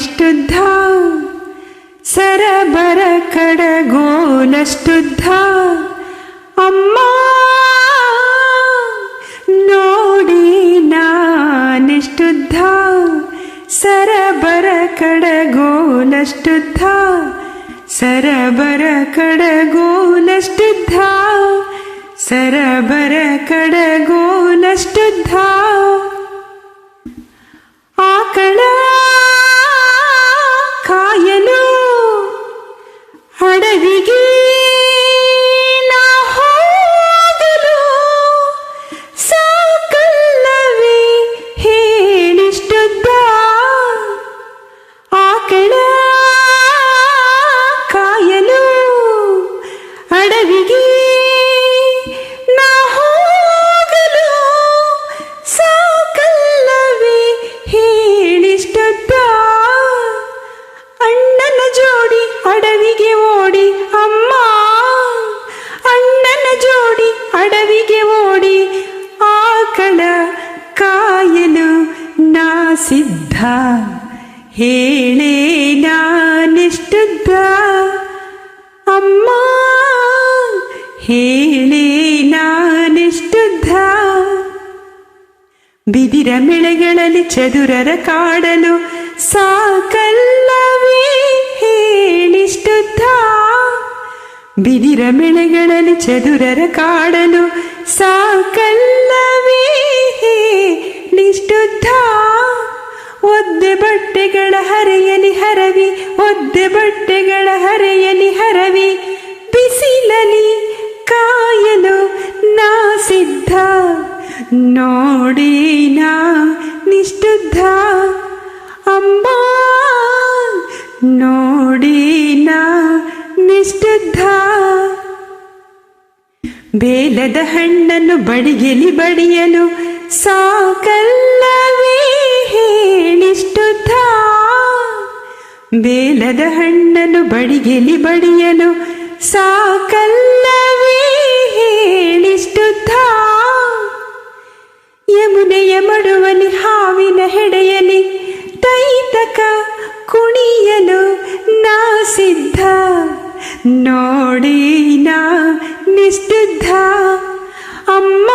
ನಿಷ್ಟುದ್ಧ? ಸರಬರ ಕಡಗೋಲಷ್ಟುದ್ಧ ಅಮ್ಮ ನೋಡಿ ನಾನಿಷ್ಟುದ್ಧ ಸರಬರ ಕಡಗೋಲಷ್ಟುದ್ಧ ಸರಬರ ಕಡಗೋಲಷ್ಟುದ್ಧ ಸರಬರ ಕಡಗೋಲಷ್ಟುದ್ಧ Baby, get ಸಿದ್ಧ. ಹೇಳೇ ನಾನಿಷ್ಟುದ್ದ ಅಮ್ಮ, ಹೇಳೇ ನಾನಿಷ್ಟುದ್ದ ಬಿದಿರ ಮೆಳೆಗಳಲ್ಲಿ ಚದುರರ ಕಾಡಲು ಸಾಕಲ್ಲವೇ ಹೇಳಿಷ್ಟುದ್ದ ಬಿದಿರ ಮೆಳೆಗಳಲ್ಲಿ ಚದುರರ ಕಾಡಲು ಸಾಕಲ್ಲವೇ ಹೇಳಿಷ್ಟುದ್ದ ಒದ್ದೆ ಬಟ್ಟೆಗಳ ಹರೆಯಲಿ ಹರವಿ, ಒದ್ದೆ ಬಟ್ಟೆಗಳ ಹರೆಯಲಿ ಹರವಿ, ಬಿಸಿಲಲಿ ಕಾಯಲು ನಾ ಸಿದ್ಧ. ನೋಡಿ ನಿಷ್ಠುದ್ಧ ಅಂಬ ಅಮ್ಮ ನಿಷ್ಠುದ್ಧ ಬೇಲದ ಹಣ್ಣನ್ನು ಬಡಿಗೆಲಿ ಬಡಿಯಲು ಸಾಕಲ್ಲವೇ ಬೇಲದ ಹಣ್ಣನು ಬಡಿಗೆಲಿ ಬಡಿಯಲು ಸಾಕಲ್ಲವೇ ಹೇಳಿಷ್ಟು ಯಮುನೆಯ ಮಡುವಲಿ ಹಾವಿನ ಹೆಡೆಯಲಿ ತೈತಕ ಕುಣಿಯಲು ನಾ ಸಿದ್ಧ. ನೋಡಿ ನಾ ನಿಷ್ಠ ಅಮ್ಮ